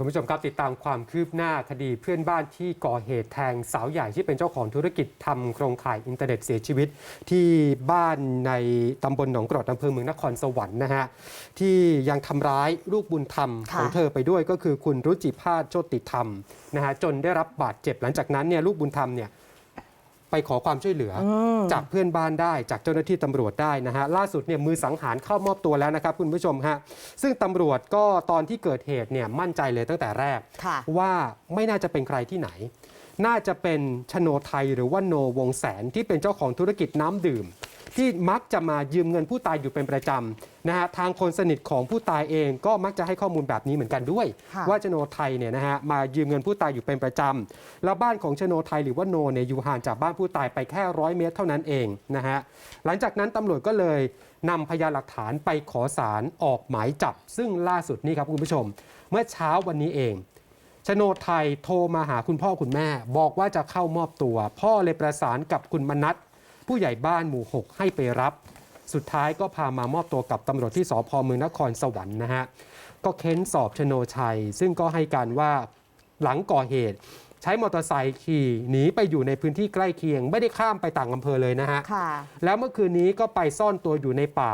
คุณผู้ชมครับติดตามความคืบหน้าคดีเพื่อนบ้านที่ก่อเหตุแทงสาวใหญ่ที่เป็นเจ้าของธุรกิจทำโครงข่ายอินเทอร์เน็ตเสียชีวิต ที่บ้านในตำบลหนองกรดอำเภอเมืองนครสวรรค์นะฮะที่ยังทำร้ายลูกบุญธรรมของเธอไปด้วยก็คือคุณรุจิภาสโชติธรรมนะฮะจนได้รับบาดเจ็บหลังจากนั้นเนี่ยลูกบุญธรรมเนี่ย ไปขอความช่วยเหลืออมจากเพื่อนบ้านได้จากเจ้าหน้าที่ตำรวจได้นะฮะล่าสุดเนี่ยมือสังหารเข้ามอบตัวแล้วนะครับคุณผู้ชมฮะซึ่งตำรวจก็ตอนที่เกิดเหตุเนี่ยมั่นใจเลยตั้งแต่แรก ค่ะ ว่าไม่น่าจะเป็นใครที่ไหน น่าจะเป็นชโนไทยหรือว่าโนวงแสนที่เป็นเจ้าของธุรกิจน้ำดื่ม ที่มักจะมายืมเงินผู้ตายอยู่เป็นประจำ นะฮะทางคนสนิทของผู้ตายเองก็มักจะให้ข้อมูลแบบนี้เหมือนกันด้วย ค่ะว่าชโนไทยเนี่ยนะฮะมายืมเงินผู้ตายอยู่เป็นประจำแล้วบ้านของชโนไทยหรือว่าโนเนี่ยอยู่ห่างจากบ้านผู้ตายไปแค่ร้อยเมตรเท่านั้นเองนะฮะหลังจากนั้นตำรวจก็เลยนำพยานหลักฐานไปขอสารออกหมายจับ ซึ่งล่าสุดนี่ครับคุณผู้ชม เมื่อเช้าวันนี้เอง ชโนไทยโทรมาหาคุณพ่อคุณแม่ บอกว่าจะเข้ามอบตัว พ่อเลยประสานกับคุณมนัทผู้ใหญ่บ้านหมู่ 6 ให้ไปรับ สุดท้ายก็พามามอบตัวกับตำรวจที่สพเมืองนครสวรรค์นะฮะก็เค้นสอบชโนชัย ซึ่งก็ให้การว่าหลังก่อเหตุ ใช้มอเตอร์ไซค์ขี่หนีไปอยู่ในพื้นที่ใกล้เคียง ไม่ได้ข้ามไปต่างอำเภอเลยนะฮะค่ะแล้วเมื่อคืนนี้ก็ไปซ่อนตัวอยู่ในป่า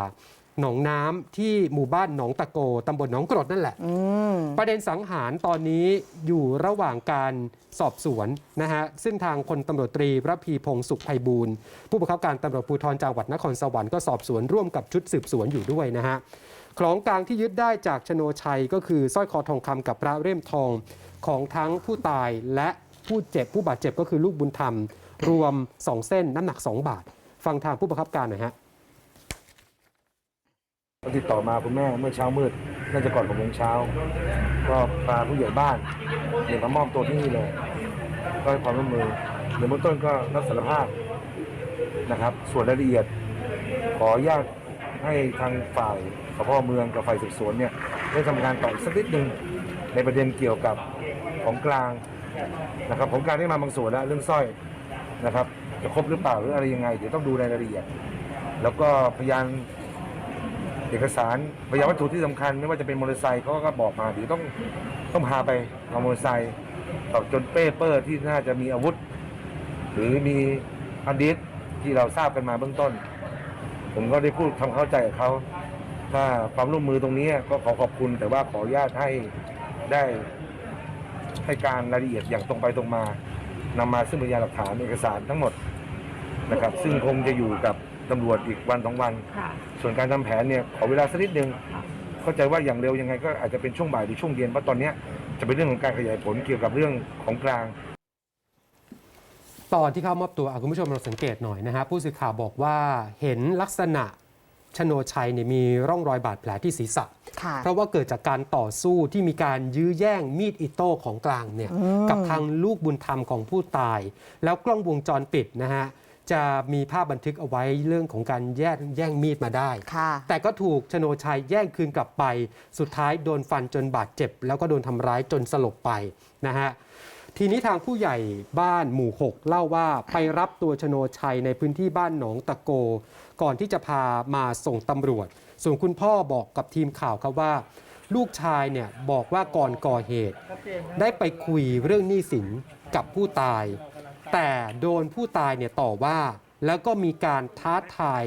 หนองน้ำที่หมู่บ้านหนองตะโกตำบลหนองกรดนั่นแหละอืมประเด็นสังหารตอนนี้อยู่ระหว่างการสอบสวนนะฮะซึ่งทางพลตำรวจตรีระพีพงศ์สุขไพบูลย์ผู้บังคับการตำรวจภูธรจังหวัดนครสวรรค์ก็สอบสวนร่วมกับชุดสืบสวนอยู่ด้วยนะฮะของกลางที่ยึดได้จากชโนชัยก็คือสร้อยคอทองคำกับพระเล่มทองของทั้งผู้ตายและผู้เจ็บผู้บาดเจ็บก็คือลูกบุญธรรม รวม 2 เส้นน้ำหนัก 2 บาท ฟังทางผู้บังคับการหน่อยฮะ ก็ติดต่อมาคุณแม่เมื่อเช้ามืดน่าจะก่อนหกโมงเช้า ก็พาผู้ใหญ่บ้านเดี๋ยวมามอบตัวที่นี่เลย ก็ให้ความร่วมมือในเบื้องต้นก็รับสารภาพนะครับ ส่วนรายละเอียด ขออนุญาตให้ทางฝ่ายสพเมืองกับฝ่ายสืบสวนเนี่ยได้ทำงานต่ออีกสักนิดหนึ่งในประเด็นเกี่ยวกับของกลางนะครับของกลางที่มาบางส่วนแล้วเรื่องสร้อยนะครับ จะครบหรือเปล่าหรืออะไรยังไง เดี๋ยวต้องดูในรายละเอียด แล้วก็พยาน เอกสารพยานวัตถุที่สำคัญ ไม่ว่าจะเป็นมอเตอร์ไซค์เขาก็บอกมาเดี๋ยวต้องต้องพาไปเอามอเตอร์ไซค์ต่อจนเป้เปอร์ที่น่าจะมีอาวุธ หรือมีฮันดิสที่เราทราบกันมาเบื้องต้น ผมก็ได้พูดทำเข้าใจกับเขาถ้าความร่วมมือตรงนี้ก็ขอขอบคุณ แต่ว่าขออนุญาตให้ได้ให้การรายละเอียดอย่างตรงไปตรงมานำมาซึ่งพยานหลักฐานเอกสารทั้งหมดนะครับ ซึ่งคงจะอยู่กับ ตำรวจอีกวันสองวันส่วนการทำแผนเนี่ยขอเวลาสักนิดนึงเข้าใจว่าอย่างเร็วยังไงก็อาจจะเป็นช่วงบ่ายหรือช่วงเย็นเพราะตอนเนี้ยจะเป็นเรื่องของการขยายผลเกี่ยวกับเรื่องของกลาง ตอนที่เข้ามอบตัวอะคุณผู้ชมเราสังเกตหน่อยนะฮะผู้สื่อข่าวบอกว่าเห็นลักษณะชโนชัยเนี่ยมีร่องรอยบาดแผลที่ศีรษะ ค่ะ เพราะว่าเกิดจากการต่อสู้ที่มีการยื้อแย่งมีดอิโต้ของกลางเนี่ยอืมกับทางลูกบุญธรรมของผู้ตาย แล้วกล้องวงจรปิดนะฮะ จะมีภาพบันทึกเอาไว้เรื่องของการแย่งแย่งมีดมาได้ค่ะแต่ก็ถูกชโนชัยแย่งคืนกลับไป สุดท้ายโดนฟันจนบาดเจ็บ แล้วก็โดนทำร้ายจนสลบไปนะฮะทีนี้ทางผู้ใหญ่บ้านหมู่ 6 เล่าว่าไปรับตัวชโนชัยในพื้นที่บ้านหนองตะโก ก่อนที่จะพามาส่งตำรวจ ส่วนคุณพ่อบอกกับทีมข่าวครับว่า ลูกชายเนี่ยบอกว่าก่อนก่อเหตุ ได้ไปคุยเรื่องหนี้สินกับผู้ตาย แต่โดนผู้ตายเนี่ยต่อว่า แล้วก็มีการท้าทาย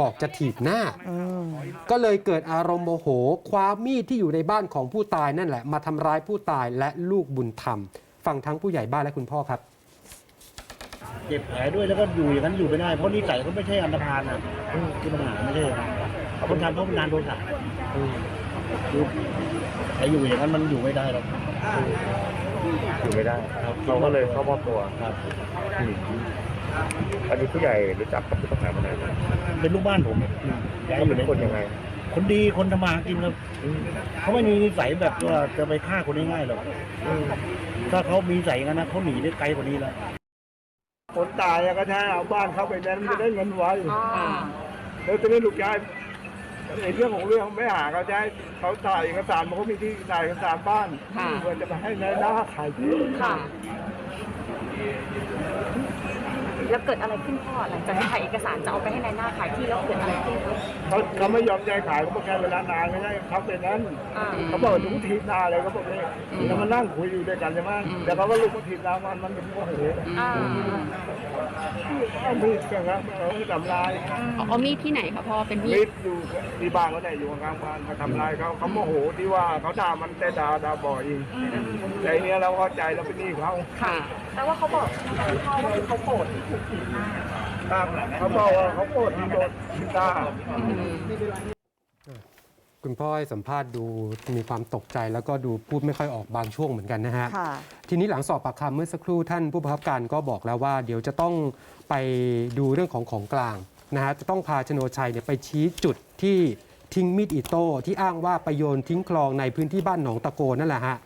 บอกจะถีบหน้าอืมก็เลยเกิดอารมณ์โมโห คว้ามีดที่อยู่ในบ้านของผู้ตายนั่นแหละ มาทำร้ายผู้ตายและลูกบุญธรรม ฟังทั้งผู้ใหญ่บ้านและคุณพ่อครับ เจ็บแผลด้วยแล้วก็อยู่อย่างนั้นอยู่ไม่ได้ เพราะนิสัยเขาไม่ใช่อันธพาลนะที่ปัญหาไม่ใช่คนทำเพราะมันนานโดนสาคือไอ้อยู่อย่างนั้นมันอยู่ไม่ได้หรอก อยู่ไม่ได้เราก็เลยเข้ามอบตัวครับอันนี้ผู้ใหญ่รู้จักกับผู้ต้องหามาไหนเป็นลูกบ้านผมย้ายเขาอเป็ยู่นในคนยังไงคนดีคนทำมาหากินครับเขาไม่มีนิสัยแบบว่าจะไปฆ่าคนง่ายๆหรอกถ้าเขามีนิสัยอย่างนั้นนะเขาหนีได้ไกลกว่านี้แล้ว คนตายอะก็ใช้เอาบ้านเข้าไปแดนมันจะได้เงินไว้ แล้วจะได้ลูกชาย ในเรื่องของเรื่องไม่หาเขาใช้เขาถ่ายเอกสารมันก็มีที่ถ่ายเอกสารบ้านเพื่อจะไปให้นายหน้าขายที่ แล้วเกิดอะไรขึ้นพ่อหลังจากที่ถ่ายเอกสารจะเอาไปให้นายหน้าขายที่แล้วเกิดอะไรขึ้นเขาเขาไม่ยอมใจขายเขาบอกแค่เวลานานไม่ได้เขาเป็นนั้นอ่า เขาบอกทุกทีนาเลยเขาบอกนี่แล้วมานั่งคุยอยู่ด้วยกันใช่ไหมแต่เขาก็ลุกมาทีนามันมันเป็นโมโหอ่าเอามีดกันครับเอาทำลายเอามีดที่ไหนคะพ่อเป็นมีมีดดอยู่ที่บ้านเขาได้อยู่ข้างบ้านมาทำลายเขาเขาโมโหที่ว่าเขาด่ามันแต่ด่าด่าบ่อยอีกแต่อันเนี้ยเราเข้าใจเราเป็นหนี้เขา ค่ะ แต่ว่าเขาบอกใช่ไหมพ่อว่าเขาโกรธที่ถูกถีบหน้าครับเขาบอกว่าเขาโกรธที่โดนด่าคุณพ่อให้สัมภาษณ์ดูมีความตกใจแล้วก็ดูพูดไม่ค่อยออกบางช่วงเหมือนกันนะฮะ ค่ะ ทีนี้หลังสอบปากคำเมื่อสักครู่ท่านผู้บังคับการก็บอกแล้วว่า เดี๋ยวจะต้องไปดูเรื่องของของกลางนะฮะจะต้องพาชโนชัยเนี่ยไปชี้จุดที่ทิ้งมีดอิโต้ที่อ้างว่าไปโยนทิ้งคลองในพื้นที่บ้านหนองตะโกนั่นแหละฮะ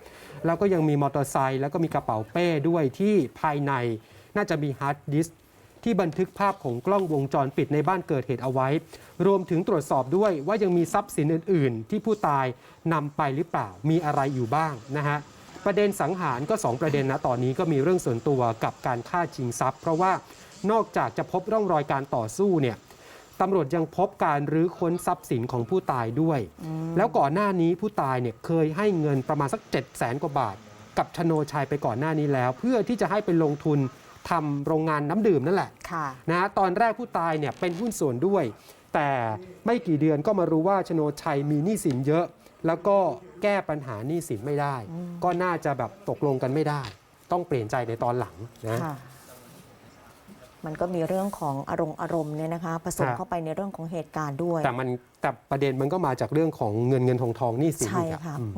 แล้วก็ยังมีมอเตอร์ไซค์แล้วก็มีกระเป๋าเป้ด้วยที่ภายในน่าจะมีฮาร์ดดิสก์ ที่บันทึกภาพของกล้องวงจรปิดในบ้านเกิดเหตุเอาไว้ รวมถึงตรวจสอบด้วยว่ายังมีทรัพย์สินอื่น ๆ ที่ผู้ตายนำไปหรือเปล่ามีอะไรอยู่บ้างนะฮะประเด็นสังหารก็ 2 ประเด็นนะตอนนี้ก็มีเรื่องส่วนตัวกับการฆ่าชิงทรัพย์ เพราะว่านอกจากจะพบร่องรอยการต่อสู้เนี่ยตำรวจยังพบการรื้อค้นทรัพย์สินของผู้ตายด้วย แล้วก่อนหน้านี้ผู้ตายเนี่ยเคยให้เงินประมาณสัก 7 0 0แสนกว่าบาท กับชโนชัยไปก่อนหน้านี้แล้ว เพื่อที่จะให้ไปลงทุน ทำโรงงานน้ำดื่มนั่นแหละค่ะ นะตอนแรกผู้ตายเนี่ยเป็นหุ้นส่วนด้วย แต่ไม่กี่เดือนก็มารู้ว่าชโนชัยมีหนี้สินเยอะ แล้วก็แก้ปัญหาหนี้สินไม่ได้ ก็น่าจะแบบตกลงกันไม่ได้ ต้องเปลี่ยนใจในตอนหลังนะ ค่ะ มันก็มีเรื่องของอารมณ์อารมณ์เนี่ยนะคะ ผสมครับ เข้าไปในเรื่องของเหตุการณ์ด้วย แต่มันแต่ประเด็นมันก็มาจากเรื่องของเงินเงินทองทองหนี้สินใช่อีกอะค่ะอืม